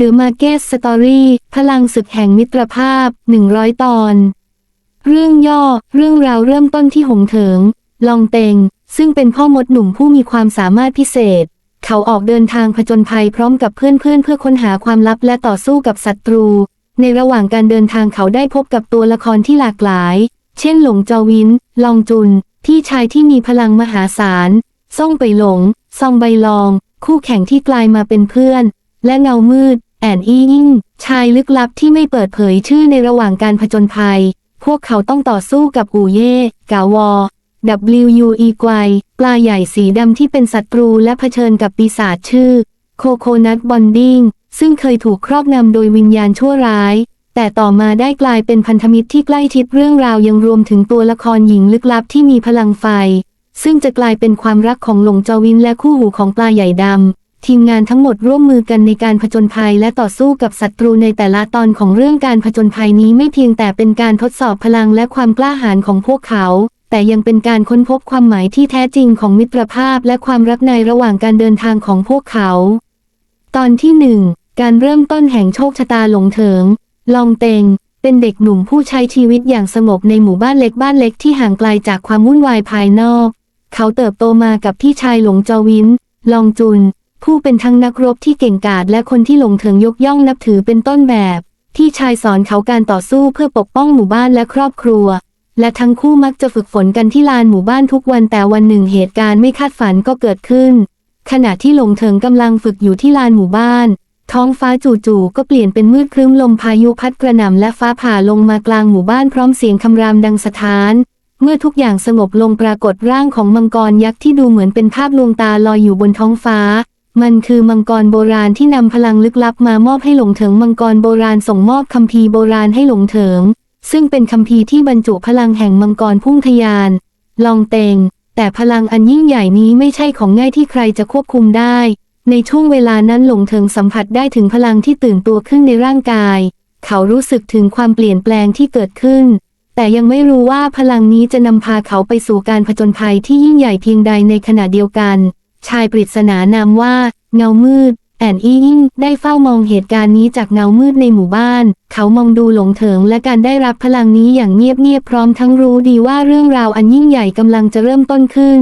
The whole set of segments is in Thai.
The Market Story พลังศึกแห่งมิตรภาพ 100 ตอน เรื่องย่อ เรื่องราวเริ่มต้นที่หงเถิง ลองเตง ซึ่งเป็นพ่อมดหนุ่มผู้มีความสามารถพิเศษ เขาออกเดินทางผจญภัยพร้อมกับเพื่อนๆเพื่อค้นหาความลับและต่อสู้กับศัตรู ในระหว่างการเดินทางเขาได้พบกับตัวละครที่หลากหลาย เช่นหลงจาวิน ลองจุน พี่ชายที่มีพลังมหาศาลซ่งไปหลง ซองใบลอง คู่แข่งที่กลายมาเป็นเพื่อน และเงามืด อนอีอิง ชายลึกลับที่ไม่เปิดเผยชื่อในระหว่างการผจญภัย พวกเขาต้องต่อสู้กับอูเย่กาวอ WUE ไกวปลาใหญ่สีดำที่เป็นศัตรูและเผชิญกับปีศาจชื่อ โคโคนัทบอนดิ้งซึ่งเคยถูกครอบงำโดยวิญญาณชั่วร้าย แต่ต่อมาได้กลายเป็นพันธมิตรที่ใกล้ชิดเรื่องราวยังรวมถึงตัวละครหญิงลึกลับที่มีพลังไฟ ซึ่งจะกลายเป็นความรักของหลงจอวินและคู่หูของปลาใหญ่ดำ ทีมงานทั้งหมดร่วมมือกันในการผจญภัยและต่อสู้กับศัตรูในแต่ละตอนของเรื่องการผจญภัยนี้ไม่เพียงแต่เป็นการทดสอบพลังและความกล้าหาญของพวกเขา แต่ยังเป็นการค้นพบความหมายที่แท้จริงของมิตรภาพและความรักในระหว่างการเดินทางของพวกเขา ตอนที่หนึ่งการเริ่มต้นแห่งโชคชะตาหลงเถิง ลองเตง เป็นเด็กหนุ่มผู้ใช้ชีวิตอย่างสงบในหมู่บ้านเล็กบ้านเล็กที่ห่างไกลจากความวุ่นวายภายนอก เขาเติบโตมากับพี่ชายหลงจวิน ลองจุน ผู้เป็นทั้งนักรบที่เก่งกาจและคนที่หลงเถิงยกย่องนับถือเป็นต้นแบบ ที่ชายสอนเขาการต่อสู้เพื่อปกป้องหมู่บ้านและครอบครัว และทั้งคู่มักจะฝึกฝนกันที่ลานหมู่บ้านทุกวันแต่วันหนึ่งเหตุการณ์ไม่คาดฝันก็เกิดขึ้น ขณะที่หลงเถิงกำลังฝึกอยู่ที่ลานหมู่บ้าน ท้องฟ้าจู่ๆก็เปลี่ยนเป็นมืดครึ้มลมพายุพัดกระหน่ำและฟ้าผ่าลงมากลางหมู่บ้านพร้อมเสียงคำรามดังสะท้านเมื่อทุกอย่างสงบลงปรากฏร่างของมังกรยักษ์ที่ดูเหมือนเป็นภาพลวงตาลอยอยู่บนท้องฟ้า มันคือมังกรโบราณที่นำพลังลึกลับมามอบให้หลงเถิงมังกรโบราณส่งมอบคัมภีร์โบราณให้หลงเถิง ซึ่งเป็นคัมภีร์ที่บรรจุพลังแห่งมังกรพุ่งทะยาน ลองเตง แต่พลังอันยิ่งใหญ่นี้ไม่ใช่ของง่ายที่ใครจะควบคุมได้ ในช่วงเวลานั้นหลงเถิงสัมผัสได้ถึงพลังที่ตื่นตัวขึ้นในร่างกาย เขารู้สึกถึงความเปลี่ยนแปลงที่เกิดขึ้น แต่ยังไม่รู้ว่าพลังนี้จะนำพาเขาไปสู่การผจญภัยที่ยิ่งใหญ่เพียงใดในขณะเดียวกัน ชายปริศนานามว่า เงามืด แอนอีอิงได้เฝ้ามองเหตุการณ์นี้จากเงามืดในหมู่บ้าน เขามองดูหลงเถิงและการได้รับพลังนี้อย่างเงียบๆพร้อมทั้งรู้ดีว่าเรื่องราวอันยิ่งใหญ่กำลังจะเริ่มต้นขึ้น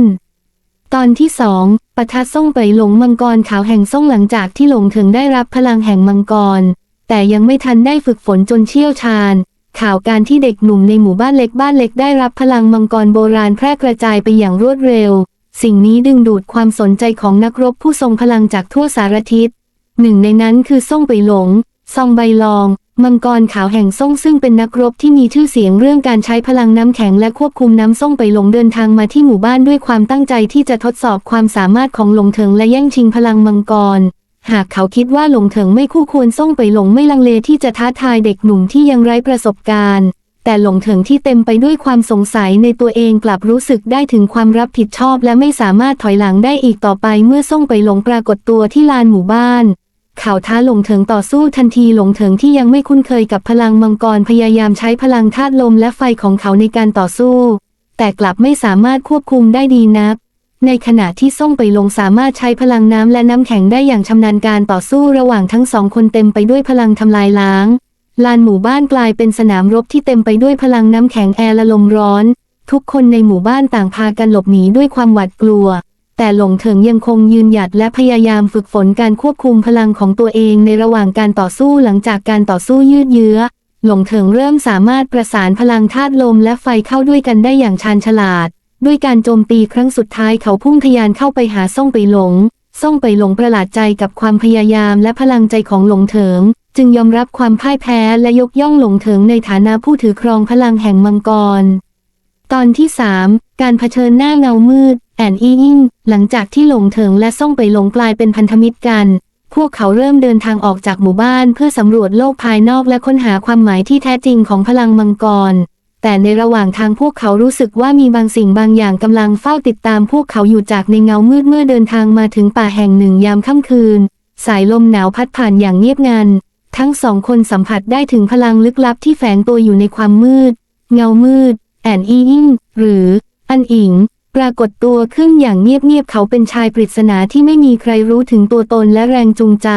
ตอนที่สองปะทะส่งไปหลงมังกรขาวแห่งส่งหลังจากที่หลงเถิงได้รับพลังแห่งมังกร แต่ยังไม่ทันได้ฝึกฝนจนเชี่ยวชาญข่าวการที่เด็กหนุ่มในหมู่บ้านเล็กบ้านเล็กได้รับพลังมังกรโบราณแพร่กระจายไปอย่างรวดเร็ว สิ่งนี้ดึงดูดความสนใจของนักรบผู้ทรงพลังจากทั่วสารทิศ หนึ่งในนั้นคือส่งไปหลง ซองใบลอง มังกรขาวแห่งส่งซึ่งเป็นนักรบที่มีชื่อเสียงเรื่องการใช้พลังน้ำแข็งและควบคุมน้ำส่งไปหลงเดินทางมาที่หมู่บ้านด้วยความตั้งใจที่จะทดสอบความสามารถของหลงเถิงและแย่งชิงพลังมังกรหากเขาคิดว่าหลงเถิงไม่คู่ควรส่งไปหลงไม่ลังเลที่จะท้าทายเด็กหนุ่มที่ยังไร้ประสบการณ์ แต่หลงเถิงที่เต็มไปด้วยความสงสัยในตัวเองกลับรู้สึกได้ถึงความรับผิดชอบและไม่สามารถถอยหลังได้อีกต่อไปเมื่อส่งไปหลงปรากฏตัวที่ลานหมู่บ้านเขาท้าหลงเถิงต่อสู้ทันทีหลงเถิงที่ยังไม่คุ้นเคยกับพลังมังกรพยายามใช้พลังธาตุลมและไฟของเขาในการต่อสู้ แต่กลับไม่สามารถควบคุมได้ดีนัก ในขณะที่ส่งไปลงสามารถใช้พลังน้ำและน้ำแข็งได้อย่างชำนาญการต่อสู้ระหว่างทั้งสองคนเต็มไปด้วยพลังทำลายล้าง ลานหมู่บ้านกลายเป็นสนามรบที่เต็มไปด้วยพลังน้ำแข็งแอร์และลมร้อน ทุกคนในหมู่บ้านต่างพากันหลบหนีด้วยความหวาดกลัว แต่หลงเถิงยังคงยืนหยัดและพยายามฝึกฝนการควบคุมพลังของตัวเองในระหว่างการต่อสู้หลังจากการต่อสู้ยืดเยื้อ หลงเถิงเริ่มสามารถประสานพลังธาตุลมและไฟเข้าด้วยกันได้อย่างชาญฉลาด ด้วยการโจมตีครั้งสุดท้ายเขาพุ่งทะยานเข้าไปหาซ่องไปหลง ซ่องไปหลงประหลาดใจกับความพยายามและพลังใจของหลงเถิง จึงยอมรับความพ่ายแพ้และยกย่องหลงเถิงในฐานะผู้ถือครองพลังแห่งมังกร ตอนที่ 3 การเผชิญหน้าเงามืด แอนอีอิงหลังจากที่หลงเถิงและซ่งไปหลงกลายเป็นพันธมิตรกัน พวกเขาเริ่มเดินทางออกจากหมู่บ้านเพื่อสำรวจโลกภายนอกและค้นหาความหมายที่แท้จริงของพลังมังกร แต่ในระหว่างทางพวกเขารู้สึกว่ามีบางสิ่งบางอย่างกำลังเฝ้าติดตามพวกเขาอยู่จากในเงามืดเมื่อเดินทางมาถึงป่าแห่งหนึ่งยามค่ำคืน สายลมหนาวพัดผ่านอย่างเงียบงัน ทั้งสองคนสัมผัสได้ถึงพลังลึกลับที่แฝงตัวอยู่ในความมืด เงามืด แอนอีอิงหรือ อันอิง ปรากฏตัวขึ้นอย่างเงียบๆเขาเป็นชายปริศนาที่ไม่มีใครรู้ถึงตัวตนและแรงจูงใจ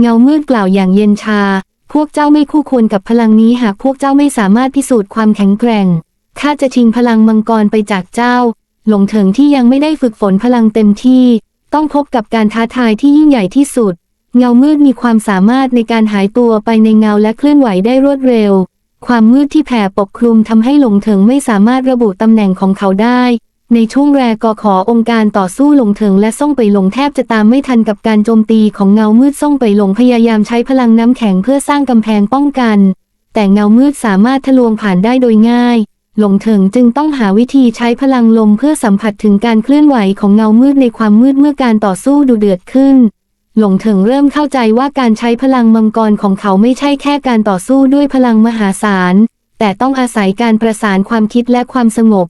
เงามืดกล่าวอย่างเย็นชา พวกเจ้าไม่คู่ควรกับพลังนี้หากพวกเจ้าไม่สามารถพิสูจน์ความแข็งแกร่งข้าจะชิงพลังมังกรไปจากเจ้า หลงเถิงที่ยังไม่ได้ฝึกฝนพลังเต็มที่ ต้องพบกับการท้าทายที่ยิ่งใหญ่ที่สุด เงามืดมีความสามารถในการหายตัวไปในเงาและเคลื่อนไหวได้รวดเร็ว ความมืดที่แผ่ปกคลุมทำให้หลงเถิงไม่สามารถระบุตำแหน่งของเขาได้ ในช่วงแรกก็ขอองค์การต่อสู้หลงเถิงและส่งไปหลงแทบจะตามไม่ทันกับการโจมตีของเงามืดส่งไปหลงพยายามใช้พลังน้ำแข็งเพื่อสร้างกำแพงป้องกัน แต่เงามืดสามารถทะลวงผ่านได้โดยง่ายหลงเถิงจึงต้องหาวิธีใช้พลังลมเพื่อสัมผัสถึงการเคลื่อนไหวของเงามืดในความมืดเมื่อการต่อสู้ดูเดือดขึ้น หลงเถิงเริ่มเข้าใจว่าการใช้พลังมังกรของเขาไม่ใช่แค่การต่อสู้ด้วยพลังมหาศาล แต่ต้องอาศัยการประสานความคิดและความสงบ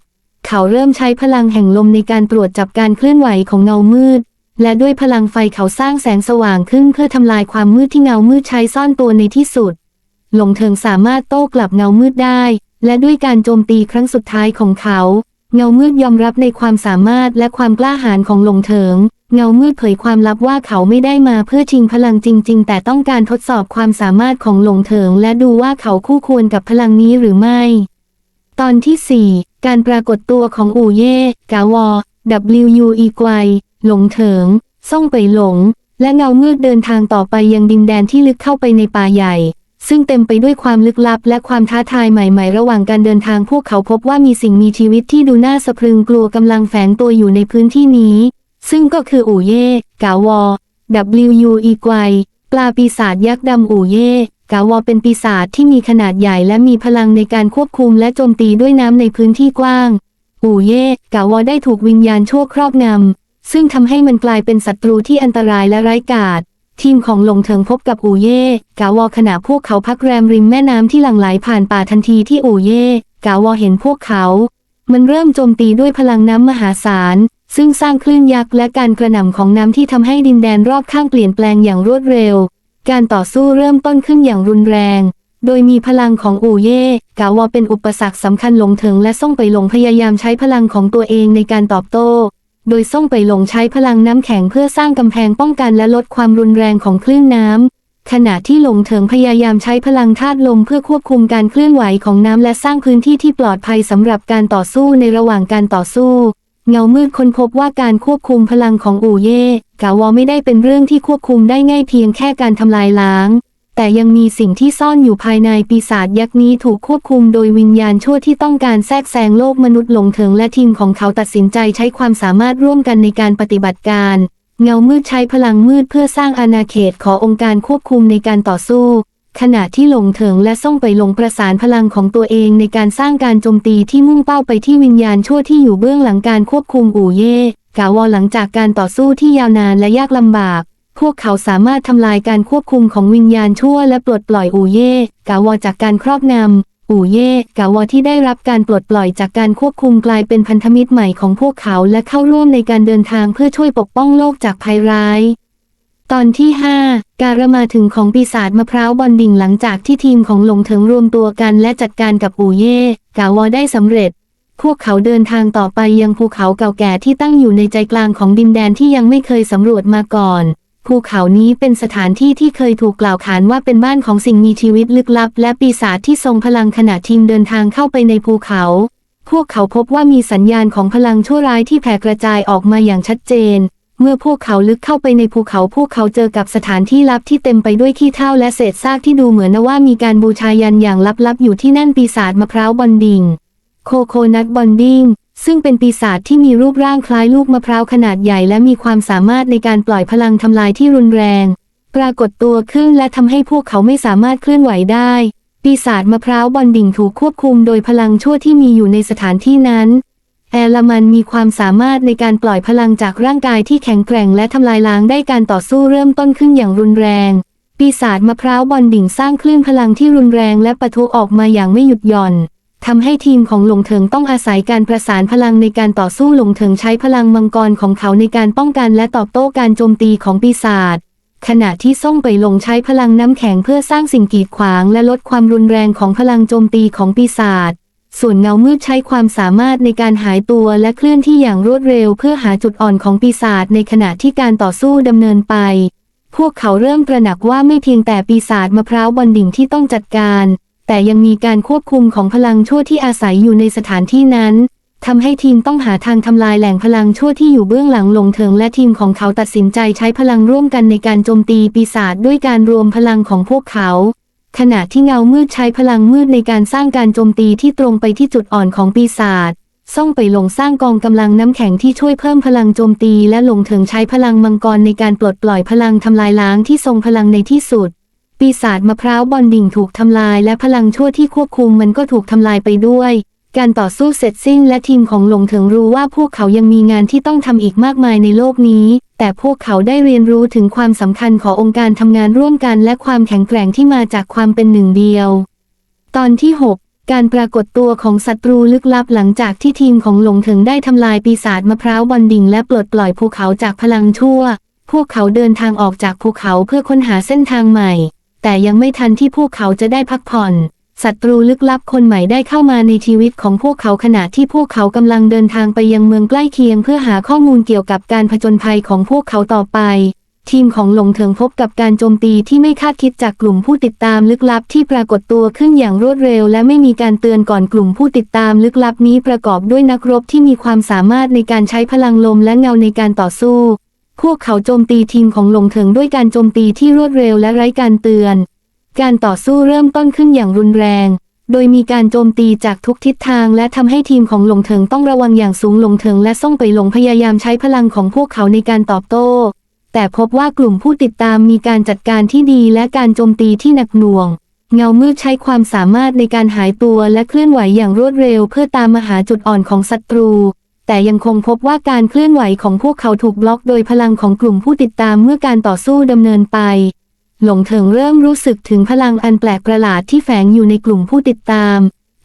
เขาเริ่มใช้พลังแห่งลมในการตรวจจับการเคลื่อนไหวของเงามืด และด้วยพลังไฟเขาสร้างแสงสว่างขึ้นเพื่อทำลายความมืดที่เงามืดใช้ซ่อนตัวในที่สุด หลงเถิงสามารถโต้กลับเงามืดได้ และด้วยการโจมตีครั้งสุดท้ายของเขา เงามืดยอมรับในความสามารถและความกล้าหาญของหลงเถิง เงามืดเผยความลับว่าเขาไม่ได้มาเพื่อชิงพลังจริง ๆ แต่ต้องการทดสอบความสามารถของหลงเถิง และดูว่าเขาคู่ควรกับพลังนี้หรือไม่ ตอนที่ 4 การปรากฏตัวของอู่เย่กาวอ W E กวยหลงเถิงซ่องไปหลง และเงามืดเดินทางต่อไปยังดินแดนที่ลึกเข้าไปในป่าใหญ่ ซึ่งเต็มไปด้วยความลึกลับและความท้าทายใหม่ ๆ ระหว่างการเดินทางพวกเขาพบว่ามีสิ่งมีชีวิตที่ดูน่าสะพรึงกลัวกำลังแฝงตัวอยู่ในพื้นที่นี้ ซึ่งก็คืออู่เย่กาวอ W E กวยปลาปีศาจยักษ์ดำอู่เย่กาวอเป็นปีศาจที่มีขนาดใหญ่และมีพลังในการควบคุมและโจมตีด้วยน้ำในพื้นที่กว้าง อู่เย่กาวอได้ถูกวิญญาณชั่วครอบงำซึ่งทำให้มันกลายเป็นศัตรูที่อันตรายและไร้กาจทีมของหลงเถิงพบกับอูเย่กาวอขณะพวกเขาพักแรมริมแม่น้ำที่หลั่งไหลผ่านป่าทันทีที่อูเย่กาวอเห็นพวกเขา มันเริ่มโจมตีด้วยพลังน้ำมหาศาล ซึ่งสร้างคลื่นยักษ์และการกระหน่ำของน้ำที่ทำให้ดินแดนรอบข้างเปลี่ยนแปลงอย่างรวดเร็ว การต่อสู้เริ่มต้นขึ้นอย่างรุนแรง โดยมีพลังของอูเย่กาวอเป็นอุปสรรคสำคัญหลงเถิงและส่งไปหลงพยายามใช้พลังของตัวเองในการตอบโต้ โดยส่งไปหลงใช้พลังน้ำแข็งเพื่อสร้างกำแพงป้องกันและลดความรุนแรงของคลื่นน้ำขณะที่หลงเถิงพยายามใช้พลังธาตุลมเพื่อควบคุมการเคลื่อนไหวของน้ำและสร้างพื้นที่ที่ปลอดภัยสำหรับการต่อสู้ในระหว่างการต่อสู้ เงามืดค้นพบว่าการควบคุมพลังของอูเย่กาวอไม่ได้เป็นเรื่องที่ควบคุมได้ง่ายเพียงแค่การทำลายล้าง แต่ยังมีสิ่งที่ซ่อนอยู่ภายในปีศาจยักษ์นี้ถูกควบคุมโดยวิญญาณชั่วที่ต้องการแทรกแซงโลกมนุษย์หลงเถิงและทีมของเขาตัดสินใจใช้ความสามารถร่วมกันในการปฏิบัติการ เงามืดใช้พลังมืดเพื่อสร้างอาณาเขตขอองค์การควบคุมในการต่อสู้ ขณะที่หลงเถิงและส่งไปหลงประสานพลังของตัวเองในการสร้างการโจมตีที่มุ่งเป้าไปที่วิญญาณชั่วที่อยู่เบื้องหลังการควบคุมอู่เย่กาวอหลังจากการต่อสู้ที่ยาวนานและยากลำบากพวกเขาสามารถทำลายการควบคุมของวิญญาณชั่วและปลดปล่อยอู่เย่กาวอจากการครอบงำอู่เย่กาวอที่ได้รับการปลดปล่อยจากการควบคุมกลายเป็นพันธมิตรใหม่ของพวกเขาและเข้าร่วมในการเดินทางเพื่อช่วยปกป้องโลกจากภัยร้าย ตอนที่ 5 การมาถึงของปีศาจมะพร้าวบอนดิ่งหลังจากที่ทีมของหลงเถิงรวมตัวกันและจัดการกับอูเย่กาวอได้สำเร็จ พวกเขาเดินทางต่อไปยังภูเขาเก่าแก่ที่ตั้งอยู่ในใจกลางของดินแดนที่ยังไม่เคยสำรวจมาก่อน ภูเขานี้เป็นสถานที่ที่เคยถูกกล่าวขานว่าเป็นบ้านของสิ่งมีชีวิตลึกลับ และปีศาจที่ทรงพลังขณะทีมเดินทางเข้าไปในภูเขา พวกเขาพบว่ามีสัญญาณของพลังชั่วร้ายที่แผ่กระจายออกมาอย่างชัดเจน เมื่อพวกเขาลึกเข้าไปในภูเขาพวกเขาเจอกับสถานที่ลับที่เต็มไปด้วยขี้เถ้าและเศษซากที่ดูเหมือนว่ามีการบูชายันอย่างลับๆอยู่ที่นั่นปีศาจมะพร้าวบอนดิงโคโคนัทบอนดิงซึ่งเป็นปีศาจที่มีรูปร่างคล้ายลูกมะพร้าวขนาดใหญ่และมีความสามารถในการปล่อยพลังทำลายที่รุนแรง ปรากฏตัวขึ้นและทำให้พวกเขาไม่สามารถเคลื่อนไหวได้ ปีศาจมะพร้าวบอนดิ่งถูกควบคุมโดยพลังชั่วที่มีอยู่ในสถานที่นั้น แอลมันมีความสามารถในการปล่อยพลังจากร่างกายที่แข็งแกร่งและทำลายล้างได้การต่อสู้เริ่มต้นขึ้นอย่างรุนแรง ปีศาจมะพร้าวบอนดิ่งสร้างคลื่นพลังที่รุนแรงและปะทุออกมาอย่างไม่หยุดหย่อนทำให้ทีมของหลงเถิงต้องอาศัยการประสานพลังในการต่อสู้หลงเถิงใช้พลังมังกรของเขาในการป้องกันและตอบโต้การโจมตีของปีศาจขณะที่ส่งไปหลงใช้พลังน้ำแข็งเพื่อสร้างสิ่งกีดขวางและลดความรุนแรงของพลังโจมตีของปีศาจ ส่วนเงามืดใช้ความสามารถในการหายตัวและเคลื่อนที่อย่างรวดเร็วเพื่อหาจุดอ่อนของปีศาจในขณะที่การต่อสู้ดำเนินไป พวกเขาเริ่มตระหนักว่าไม่เพียงแต่ปีศาจมะพร้าวบอนดิ่งที่ต้องจัดการ แต่ยังมีการควบคุมของพลังชั่วที่อาศัยอยู่ในสถานที่นั้นทำให้ทีมต้องหาทางทำลายแหล่งพลังชั่วที่อยู่เบื้องหลังลงเถิงและทีมของเขาตัดสินใจใช้พลังร่วมกันในการโจมตีปีศาจด้วยการรวมพลังของพวกเขา ขณะที่เงามืดใช้พลังมืดในการสร้างการโจมตีที่ตรงไปที่จุดอ่อนของปีศาจซ่องไปหลงสร้างกองกำลังน้ำแข็งที่ช่วยเพิ่มพลังโจมตีและหลงเถิงใช้พลังมังกรในการปลดปล่อยพลังทำลายล้างที่ทรงพลังในที่สุด ปีศาจมะพร้าวบอนดิ่งถูกทำลายและพลังชั่วที่ควบคุมมันก็ถูกทำลายไปด้วย การต่อสู้เสร็จสิ้นและทีมของหลงเถิงรู้ว่าพวกเขายังมีงานที่ต้องทำอีกมากมายในโลกนี้ แต่พวกเขาได้เรียนรู้ถึงความสำคัญขององค์การทำงานร่วมกันและความแข็งแกร่งที่มาจากความเป็นหนึ่งเดียว ตอนที่ 6 การปรากฏตัวของศัตรูลึกลับหลังจากที่ทีมของหลงเถิงได้ทำลายปีศาจมะพร้าวบอนดิ่งและปลดปล่อยภูเขาจากพลังชั่ว พวกเขาเดินทางออกจากภูเขาเพื่อค้นหาเส้นทางใหม่ แต่ยังไม่ทันที่พวกเขาจะได้พักผ่อน ศัตรูลึกลับคนใหม่ได้เข้ามาในชีวิตของพวกเขาขณะที่พวกเขากำลังเดินทางไปยังเมืองใกล้เคียงเพื่อหาข้อมูลเกี่ยวกับการผจญภัยของพวกเขาต่อไป ทีมของหลงเถิงพบกับการโจมตีที่ไม่คาดคิดจากกลุ่มผู้ติดตามลึกลับที่ปรากฏตัวขึ้นอย่างรวดเร็ว และไม่มีการเตือนก่อนกลุ่มผู้ติดตามลึกลับนี้ประกอบด้วยนักรบที่มีความสามารถในการใช้พลังลมและเงาในการต่อสู้ พวกเขาโจมตีทีมของหลงเถิงด้วยการโจมตีที่รวดเร็วและไร้การเตือน การต่อสู้เริ่มต้นขึ้นอย่างรุนแรง โดยมีการโจมตีจากทุกทิศทางและทำให้ทีมของหลงเถิงต้องระวังอย่างสูงหลงเถิงและส่งไปหลงพยายามใช้พลังของพวกเขาในการตอบโต้ แต่พบว่ากลุ่มผู้ติดตามมีการจัดการที่ดีและการโจมตีที่หนักหน่วง เงามืดใช้ความสามารถในการหายตัวและเคลื่อนไหวอย่างรวดเร็ว เพื่อตามมาหาจุดอ่อนของศัตรูแต่ยังคงพบว่าการเคลื่อนไหวของพวกเขาถูกบล็อกโดยพลังของกลุ่มผู้ติดตามเมื่อการต่อสู้ดำเนินไป หลงเถิงเริ่มรู้สึกถึงพลังอันแปลกประหลาดที่แฝงอยู่ในกลุ่มผู้ติดตาม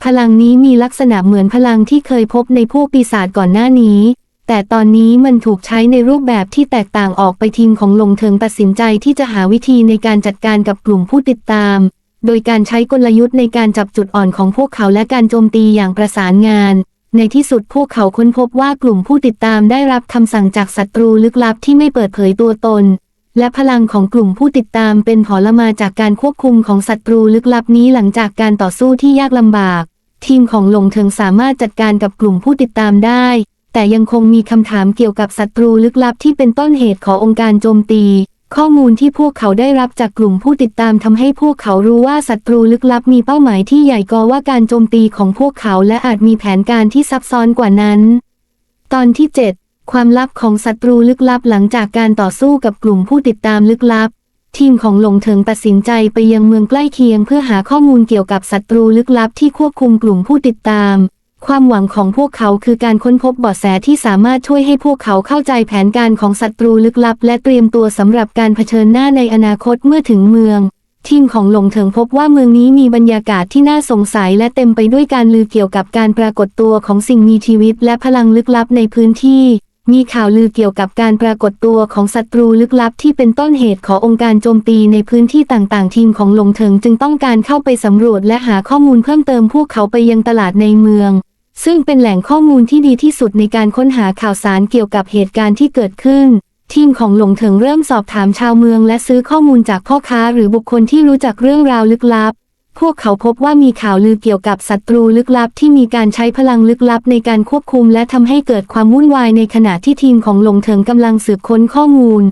พลังนี้มีลักษณะเหมือนพลังที่เคยพบในพวกปีศาจก่อนหน้านี้ แต่ตอนนี้มันถูกใช้ในรูปแบบที่แตกต่างออกไปทีมของหลงเถิงตัดสินใจที่จะหาวิธีในการจัดการกับกลุ่มผู้ติดตาม โดยการใช้กลยุทธ์ในการจับจุดอ่อนของพวกเขาและการโจมตีอย่างประสานงาน ในที่สุดพวกเขาค้นพบว่ากลุ่มผู้ติดตามได้รับคำสั่งจากศัตรูลึกลับที่ไม่เปิดเผยตัวตน และพลังของกลุ่มผู้ติดตามเป็นผลมาจากการควบคุมของศัตรูลึกลับนี้หลังจากการต่อสู้ที่ยากลำบาก ทีมของหลงเถิงสามารถจัดการกับกลุ่มผู้ติดตามได้ แต่ยังคงมีคำถามเกี่ยวกับศัตรูลึกลับที่เป็นต้นเหตุขององค์การโจมตี ข้อมูลที่พวกเขาได้รับจากกลุ่มผู้ติดตามทำให้พวกเขารู้ว่าศัตรูลึกลับมีเป้าหมายที่ใหญ่กว่าการโจมตีของพวกเขาและอาจมีแผนการที่ซับซ้อนกว่านั้น ตอนที่ 7 ความลับของศัตรูลึกลับหลังจากการต่อสู้กับกลุ่มผู้ติดตามลึกลับ ทีมของหลงเถิงตัดสินใจไปยังเมืองใกล้เคียงเพื่อหาข้อมูลเกี่ยวกับศัตรูลึกลับที่ควบคุมกลุ่มผู้ติดตาม ความหวังของพวกเขาคือการค้นพบเบาะแสที่สามารถช่วยให้พวกเขาเข้าใจแผนการของศัตรูลึกลับ และเตรียมตัวสำหรับการเผชิญหน้าในอนาคตเมื่อถึงเมืองทีมของหลงเถิงพบว่าเมืองนี้มีบรรยากาศที่น่าสงสัยและเต็มไปด้วยการลือเกี่ยวกับการปรากฏตัวของสิ่งมีชีวิตและพลังลึกลับในพื้นที่ มีข่าวลือเกี่ยวกับการปรากฏตัวของศัตรูลึกลับที่เป็นต้นเหตุขององค์การโจมตีในพื้นที่ต่างๆ ทีมของหลงเถิงจึงต้องการเข้าไปสำรวจและหาข้อมูลเพิ่มเติมพวกเขาไปยังตลาดในเมือง ซึ่งเป็นแหล่งข้อมูลที่ดีที่สุดในการค้นหาข่าวสารเกี่ยวกับเหตุการณ์ที่เกิดขึ้น ทีมของหลงเถิงเริ่มสอบถามชาวเมือง และซื้อข้อมูลจากพ่อค้าหรือบุคคลที่รู้จักเรื่องราวลึกลับ พวกเขาพบว่ามีข่าวลือเกี่ยวกับศัตรูลึกลับที่มีการใช้พลังลึกลับในการควบคุมและทำให้เกิดความวุ่นวายในขณะที่ทีมของหลงเถิงกำลังสืบค้นข้อมูล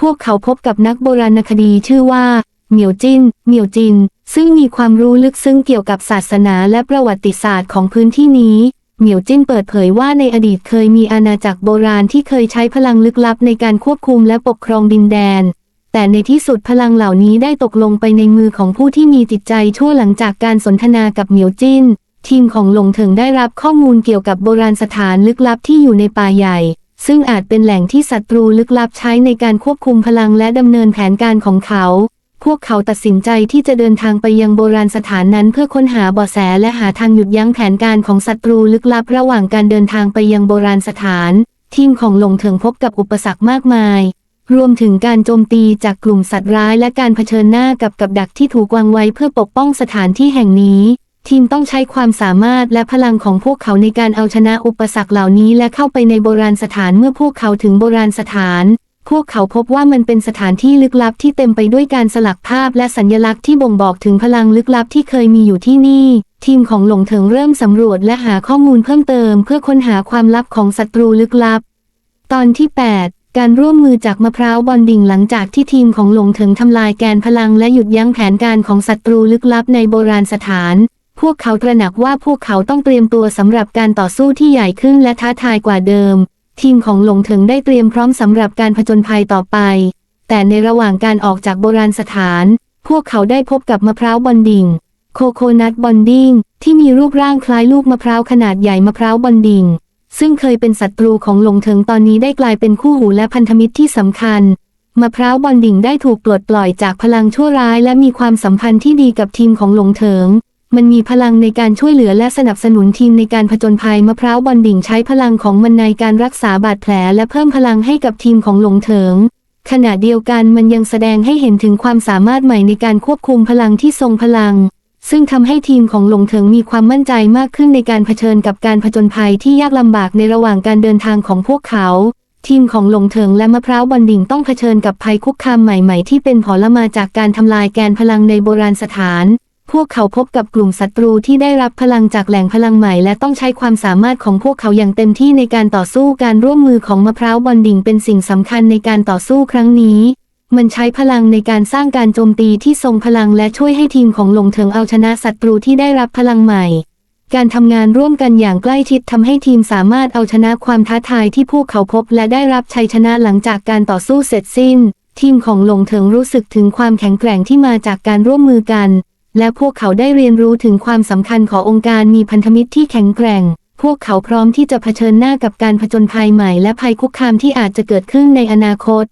พวกเขาพบกับนักโบราณคดีชื่อว่า เหมียวจินเหมียวจิน ซึ่งมีความรู้ลึกซึ้งเกี่ยวกับศาสนาและประวัติศาสตร์ของพื้นที่นี้ เหมียวจินเปิดเผยว่าในอดีตเคยมีอาณาจักรโบราณที่เคยใช้พลังลึกลับในการควบคุมและปกครองดินแดน แต่ในที่สุดพลังเหล่านี้ได้ตกลงไปในมือของผู้ที่มีจิตใจชั่วหลังจากการสนทนากับเหมียวจิ้น ทีมของหลงเถิงได้รับข้อมูลเกี่ยวกับโบราณสถานลึกลับที่อยู่ในป่าใหญ่ ซึ่งอาจเป็นแหล่งที่ศัตรูลึกลับใช้ในการควบคุมพลังและดำเนินแผนการของเขา พวกเขาตัดสินใจที่จะเดินทางไปยังโบราณสถานนั้นเพื่อค้นหาเบาะแสและหาทางหยุดยั้งแผนการของศัตรูลึกลับระหว่างการเดินทางไปยังโบราณสถาน ทีมของหลงเถิงพบกับอุปสรรคมากมาย รวมถึงการโจมตีจากกลุ่มสัตว์ร้ายและการเผชิญหน้ากับกับดักที่ถูกวางไว้เพื่อปกป้องสถานที่แห่งนี้ ทีมต้องใช้ความสามารถและพลังของพวกเขาในการเอาชนะอุปสรรคเหล่านี้และเข้าไปในโบราณสถานเมื่อพวกเขาถึงโบราณสถาน พวกเขาพบว่ามันเป็นสถานที่ลึกลับที่เต็มไปด้วยการสลักภาพและสัญลักษณ์ที่บ่งบอกถึงพลังลึกลับที่เคยมีอยู่ที่นี่ ทีมของหลงเถิงเริ่มสำรวจและหาข้อมูลเพิ่มเติม เพื่อค้นหาความลับของศัตรูลึกลับ ตอนที่ 8 การร่วมมือจากมะพร้าวบอลดิ่งหลังจากที่ทีมของหลงเถิงทำลายแกนพลังและหยุดยั้งแผนการของศัตรูลึกลับในโบราณสถาน พวกเขาตระหนักว่าพวกเขาต้องเตรียมตัวสำหรับการต่อสู้ที่ใหญ่ขึ้นและท้าทายกว่าเดิม ทีมของหลงเถิงได้เตรียมพร้อมสำหรับการผจญภัยต่อไป แต่ในระหว่างการออกจากโบราณสถาน พวกเขาได้พบกับมะพร้าวบอนดิงโคโคนัทบอนดิงที่มีรูปร่างคล้ายลูกมะพร้าวขนาดใหญ่มะพร้าวบอนดิง ซึ่งเคยเป็นศัตรูของหลงเถิงตอนนี้ได้กลายเป็นคู่หูและพันธมิตรที่สำคัญมะพร้าวบอนดิ่งได้ถูกปลดปล่อยจากพลังชั่วร้าย และมีความสัมพันธ์ที่ดีกับทีมของหลงเถิง มันมีพลังในการช่วยเหลือและสนับสนุนทีมในการผจญภัยมะพร้าวบอนดิ่งใช้พลังของมันในการรักษาบาดแผล และเพิ่มพลังให้กับทีมของหลงเถิง ขณะเดียวกันมันยังแสดงให้เห็นถึงความสามารถใหม่ในการควบคุมพลังที่ทรงพลัง ซึ่งทำให้ทีมของหลงเถิงมีความมั่นใจมากขึ้นในการเผชิญกับการผจญภัยที่ยากลำบากในระหว่างการเดินทางของพวกเขา ทีมของหลงเถิงและมะพร้าวบอนดิ่งต้องเผชิญกับภัยคุกคามใหม่ๆ ที่เป็นผลมาจากการทำลายแกนพลังในโบราณสถาน พวกเขาพบกับกลุ่มศัตรูที่ได้รับพลังจากแหล่งพลังใหม่ และต้องใช้ความสามารถของพวกเขาอย่างเต็มที่ในการต่อสู้การร่วมมือของมะพร้าวบอนดิ่งเป็นสิ่งสำคัญในการต่อสู้ครั้งนี้ มันใช้พลังในการสร้างการโจมตีที่ทรงพลังและช่วยให้ทีมของหลงเถิงเอาชนะศัตรูที่ได้รับพลังใหม่ การทำงานร่วมกันอย่างใกล้ชิดทำให้ทีมสามารถเอาชนะความท้าทายที่พวกเขาพบและได้รับชัยชนะหลังจากการต่อสู้เสร็จสิ้น ทีมของหลงเถิงรู้สึกถึงความแข็งแกร่งที่มาจากการร่วมมือกัน และพวกเขาได้เรียนรู้ถึงความสำคัญขององค์การมีพันธมิตรที่แข็งแกร่งพวกเขาพร้อมที่จะเผชิญหน้ากับการผจญภัยใหม่และภัยคุกคามที่อาจจะเกิดขึ้นในอนาคต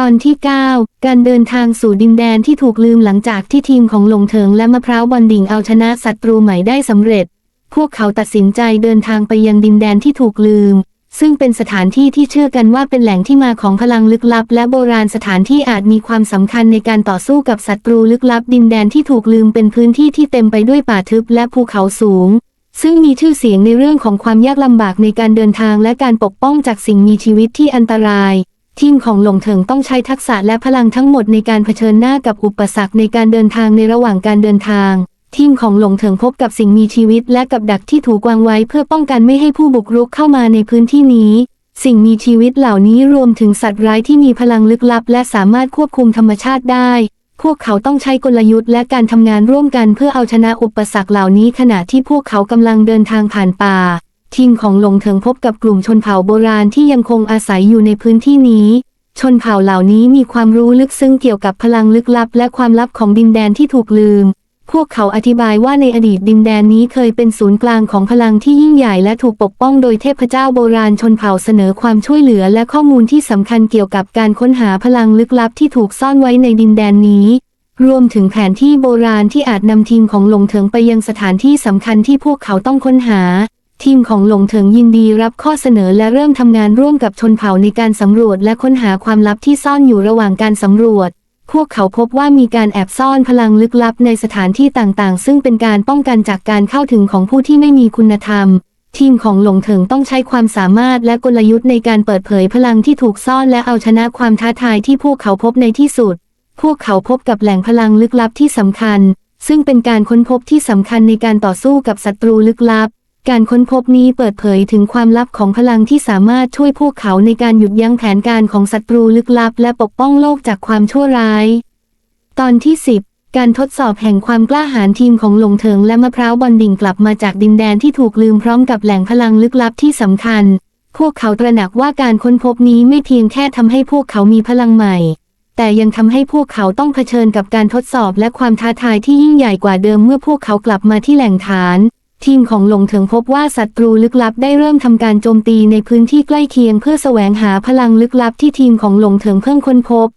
ตอนที่ 9 การเดินทางสู่ดินแดนที่ถูกลืมหลังจากที่ทีมของหลงเถิงและมะพร้าวบอนดิ่งเอาชนะศัตรูใหม่ได้สำเร็จ พวกเขาตัดสินใจเดินทางไปยังดินแดนที่ถูกลืม ซึ่งเป็นสถานที่ที่เชื่อกันว่าเป็นแหล่งที่มาของพลังลึกลับ และโบราณสถานที่อาจมีความสำคัญในการต่อสู้กับศัตรูลึกลับ ดินแดนที่ถูกลืมเป็นพื้นที่ที่เต็มไปด้วยป่าทึบและภูเขาสูง ซึ่งมีชื่อเสียงในเรื่องของความยากลำบากในการเดินทางและการปกป้องจากสิ่งมีชีวิตที่อันตราย ทีมของหลงเถิงต้องใช้ทักษะและพลังทั้งหมดในการเผชิญหน้ากับอุปสรรคในการเดินทางในระหว่างการเดินทาง ทีมของหลงเถิงพบกับสิ่งมีชีวิตและกับดักที่ถูกวางไว้เพื่อป้องกันไม่ให้ผู้บุกรุกเข้ามาในพื้นที่นี้ สิ่งมีชีวิตเหล่านี้รวมถึงสัตว์ร้ายที่มีพลังลึกลับ และสามารถควบคุมธรรมชาติได้ พวกเขาต้องใช้กลยุทธ์และการทำงานร่วมกันเพื่อเอาชนะอุปสรรคเหล่านี้ขณะที่พวกเขากำลังเดินทางผ่านป่า ทีมของหลงเถิงพบกับกลุ่มชนเผ่าโบราณที่ยังคงอาศัยอยู่ในพื้นที่นี้ ชนเผ่าเหล่านี้มีความรู้ลึกซึ้งเกี่ยวกับพลังลึกลับ และความลับของดินแดนที่ถูกลืม พวกเขาอธิบายว่าในอดีตดินแดนนี้เคยเป็นศูนย์กลางของพลังที่ยิ่งใหญ่และถูกปกป้องโดยเทพเจ้าโบราณชนเผ่าเสนอความช่วยเหลือและข้อมูลที่สำคัญเกี่ยวกับการค้นหาพลังลึกลับที่ถูกซ่อนไว้ในดินแดนนี้รวมถึงแผนที่โบราณที่อาจนำทีมของหลงเถิงไปยังสถานที่สำคัญที่พวกเขาต้องค้นหา ทีมของหลงเถิงยินดีรับข้อเสนอและเริ่มทำงานร่วมกับชนเผ่าในการสำรวจและค้นหาความลับที่ซ่อนอยู่ระหว่างการสำรวจ พวกเขาพบว่ามีการแอบซ่อนพลังลึกลับในสถานที่ต่างๆ ซึ่งเป็นการป้องกันจากการเข้าถึงของผู้ที่ไม่มีคุณธรรม ทีมของหลงเถิงต้องใช้ความสามารถและกลยุทธ์ในการเปิดเผยพลังที่ถูกซ่อนและเอาชนะความท้าทายที่พวกเขาพบในที่สุด พวกเขาพบกับแหล่งพลังลึกลับที่สำคัญ ซึ่งเป็นการค้นพบที่สำคัญในการต่อสู้กับศัตรูลึกลับ การค้นพบนี้เปิดเผยถึงความลับของพลังที่สามารถช่วยพวกเขาในการหยุดยั้งแผนการของศัตรูลึกลับ และปกป้องโลกจากความชั่วร้าย ตอนที่ 10 การทดสอบแห่งความกล้าหาญทีมของหลงเถิงและมะพร้าวบอนดิ่งกลับมาจากดินแดนที่ถูกลืมพร้อมกับแหล่งพลังลึกลับที่สำคัญ พวกเขาตระหนักว่าการค้นพบนี้ไม่เพียงแค่ทำให้พวกเขามีพลังใหม่ แต่ยังทำให้พวกเขาต้องเผชิญกับการทดสอบและความท้าทายที่ยิ่งใหญ่กว่าเดิมเมื่อพวกเขากลับมาที่แหล่งฐาน ทีมของหลงเถิงพบว่าศัตรูลึกลับได้เริ่มทำการโจมตีในพื้นที่ใกล้เคียงเพื่อแสวงหาพลังลึกลับที่ทีมของหลงเถิงเพิ่งค้นพบ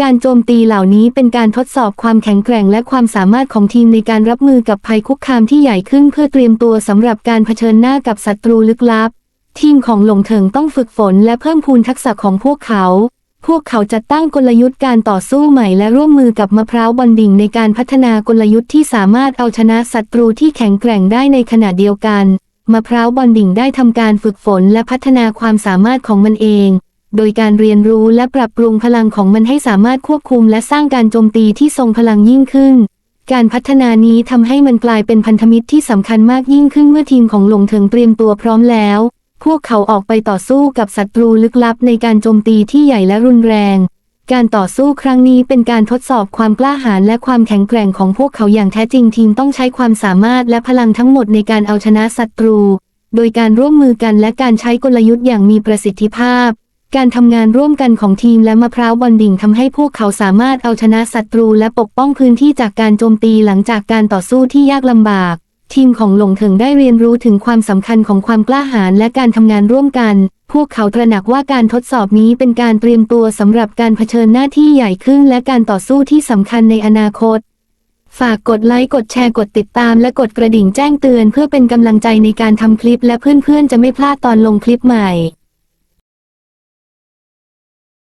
การโจมตีเหล่านี้เป็นการทดสอบความแข็งแกร่งและความสามารถของทีมในการรับมือกับภัยคุกคามที่ใหญ่ขึ้นเพื่อเตรียมตัวสำหรับการเผชิญหน้ากับศัตรูลึกลับ ทีมของหลงเถิงต้องฝึกฝนและเพิ่มพูนทักษะของพวกเขา พวกเขาจะตั้งกลยุทธ์การต่อสู้ใหม่และร่วมมือกับมะพร้าวบอนดิ่งในการพัฒนากลยุทธ์ที่สามารถเอาชนะศัตรูที่แข็งแกร่งได้ในขณะเดียวกัน มะพร้าวบอนดิ่งได้ทำการฝึกฝนและพัฒนาความสามารถของมันเอง โดยการเรียนรู้และปรับปรุงพลังของมันให้สามารถควบคุมและสร้างการโจมตีที่ทรงพลังยิ่งขึ้น การพัฒนานี้ทำให้มันกลายเป็นพันธมิตรที่สำคัญมากยิ่งขึ้นเมื่อทีมของหลงเถิงเตรียมตัวพร้อมแล้ว พวกเขาออกไปต่อสู้กับศัตรูลึกลับในการโจมตีที่ใหญ่และรุนแรง การต่อสู้ครั้งนี้เป็นการทดสอบความกล้าหาญและความแข็งแกร่งของพวกเขาอย่างแท้จริงทีมต้องใช้ความสามารถและพลังทั้งหมดในการเอาชนะศัตรู โดยการร่วมมือกันและการใช้กลยุทธ์อย่างมีประสิทธิภาพ การทำงานร่วมกันของทีมและมะพร้าวบอลดิ่งทำให้พวกเขาสามารถเอาชนะศัตรูและปกป้องพื้นที่จากการโจมตีหลังจากการต่อสู้ที่ยากลำบาก ทีมของหลงเถิงได้เรียนรู้ถึงความสำคัญของความกล้าหาญและการทำงานร่วมกัน พวกเขาตระหนักว่าการทดสอบนี้เป็นการเตรียมตัวสำหรับการเผชิญหน้าที่ใหญ่ขึ้นและการต่อสู้ที่สำคัญในอนาคต ฝากกดไลค์ กดแชร์ กดติดตาม และกดกระดิ่งแจ้งเตือนเพื่อเป็นกำลังใจในการทำคลิปและเพื่อนๆ จะไม่พลาดตอนลงคลิปใหม่